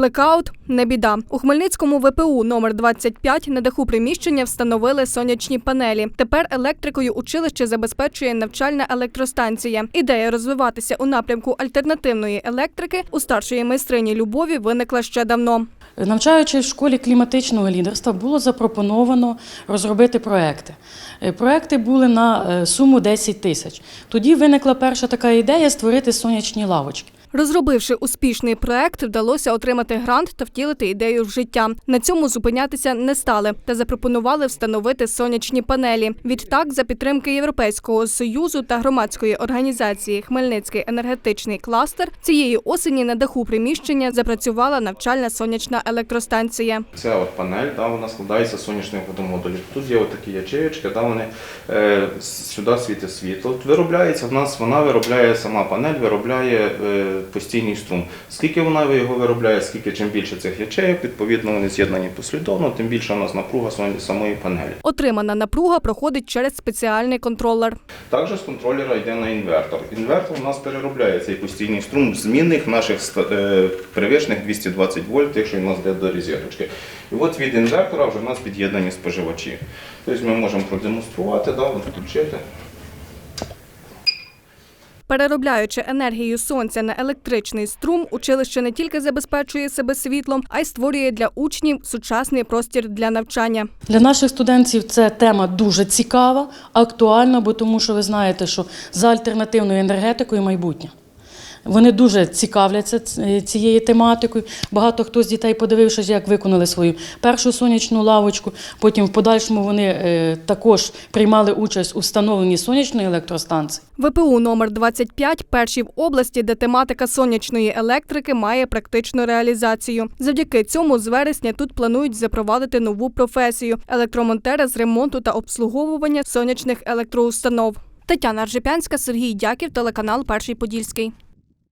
Блекаут не біда. У Хмельницькому ВПУ номер 25 на даху приміщення встановили сонячні панелі. Тепер електрикою училище забезпечує навчальна електростанція. Ідея розвиватися у напрямку альтернативної електрики у старшої майстрині Любові виникла ще давно. Навчаючись в школі кліматичного лідерства, було запропоновано розробити проекти. Е, Проекти були на е, суму 10 тисяч. Тоді виникла перша така ідея створити сонячні лавочки. Розробивши успішний проект, вдалося отримати грант та втілити ідею в життя. На цьому зупинятися не стали та запропонували встановити сонячні панелі. Відтак, за підтримки Європейського союзу та громадської організації Хмельницький енергетичний кластер цієї осені на даху приміщення запрацювала навчальна сонячна електростанція. Це от панель, да, вона складається з сонячних водомодулів. Тут є от такі ячеєчки, да, вони е, сюди світить світло. Виробляється в нас, вона виробляє сама панель, виробляє е, постійний струм. Скільки вона його виробляє, скільки чим більше цих ячеїв, відповідно вони з'єднані послідовно, тим більше у нас напруга самої панелі. Отримана напруга проходить через спеціальний контролер. Також з контролера йде на інвертор. Інвертор у нас переробляє цей постійний струм змінних наших е, привичних 220 вольт, якщо у нас йде до розеточки. І от від інвертора вже в нас під'єднані споживачі. Тобто ми можемо продемонструвати, да, включити. Переробляючи енергію сонця на електричний струм, училище не тільки забезпечує себе світлом, а й створює для учнів сучасний простір для навчання. Для наших студентів це тема дуже цікава, актуальна, бо тому що ви знаєте, що за альтернативною енергетикою майбутнє. Вони дуже цікавляться цією тематикою. Багато хто з дітей, подивившись, як виконали свою першу сонячну лавочку. Потім в подальшому вони е, також приймали участь у встановленні сонячної електростанції. ВПУ номер 25 перші в області, де тематика сонячної електрики має практичну реалізацію. Завдяки цьому з вересня тут планують запровадити нову професію електромонтера з ремонту та обслуговування сонячних електроустанов. Тетяна Ржепянська, Сергій Дяків, телеканал Перший Подільський.